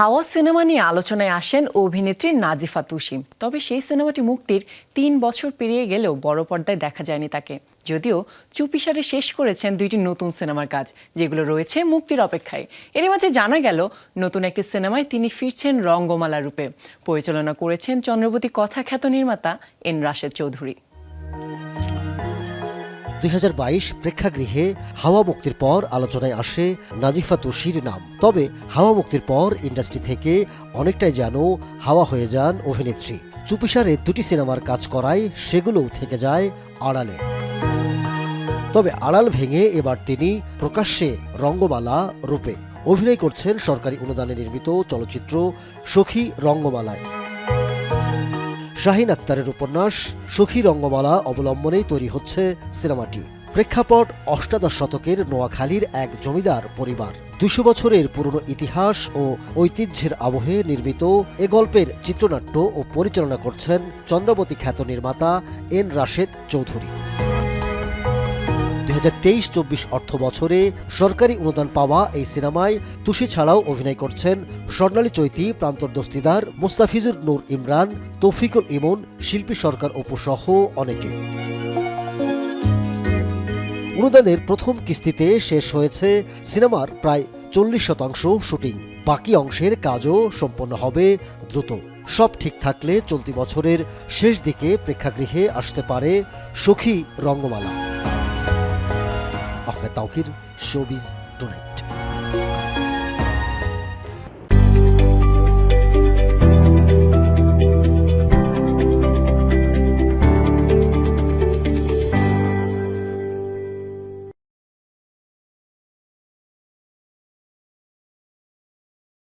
হাওয়া সিনেমা নিয়ে আলোচনায় আসেন অভিনেত্রী নাজিফা তুসিম তবে সেই সিনেমাটি মুক্তির তিন বছর পেরিয়ে গেলেও বড় পর্দায় দেখা যায়নি তাকে। যদিও চুপিসারে শেষ করেছেন দুইটি নতুন সিনেমার কাজ, যেগুলো রয়েছে মুক্তির অপেক্ষায়। এর মাঝে জানা গেল, নতুন একটি সিনেমায় তিনি ফিরছেন রঙ্গমালা রূপে। পরিচালনা করেছেন চন্দ্রবতী কথা খ্যাত নির্মাতা এন রাশেদ চৌধুরী। দুই হাজার বাইশ প্রেক্ষাগৃহে হাওয়া মুক্তির পর আলোচনায় আসে নাজিফা তুষির নাম। তবে হাওয়া মুক্তির পর ইন্ডাস্ট্রি থেকে অনেকটাই যেন হাওয়া হয়ে যান অভিনেত্রী। চুপিসারে দুটি সিনেমার কাজ করায় সেগুলোও থেকে যায় আড়ালে। তবে আড়াল ভেঙে এবার তিনি প্রকাশ্যে রঙ্গমালা রূপে অভিনয় করছেন সরকারি অনুদানে নির্মিত চলচ্চিত্র সখী রঙ্গমালায়। শাহিন আক্তারের উপন্যাস সুখী রঙ্গমালা অবলম্বনেই তৈরি হচ্ছে সিনেমাটি। প্রেক্ষাপট অষ্টাদশ শতকের নোয়াখালীর এক জমিদার পরিবার। দুশো বছরের পুরনো ইতিহাস ও ঐতিহ্যের আবহে নির্মিত এ গল্পের চিত্রনাট্য ও পরিচালনা করছেন চন্দ্রবতী খ্যাত নির্মাতা এন রাশেদ চৌধুরী। হাজার তেইশ চব্বিশ অর্থ বছরে সরকারি অনুদান পাওয়া এই সিনেমায় তুষি ছাড়াও অভিনয় করছেন স্বর্ণালী চৈতি, প্রান্তর দস্তিদার, মুস্তাফিজুর নূর ইমরান, তৌফিকুল ইমন, শিল্পী সরকার অপু সহ অনেকে। অনুদানের প্রথম কিস্তিতে শেষ হয়েছে সিনেমার প্রায় চল্লিশ শতাংশ শুটিং। বাকি অংশের কাজও সম্পন্ন হবে দ্রুত। সব ঠিক থাকলে চলতি বছরের শেষ দিকে প্রেক্ষাগৃহে আসতে পারে সখী রঙ্গমালা। Tauquir showbiz tonight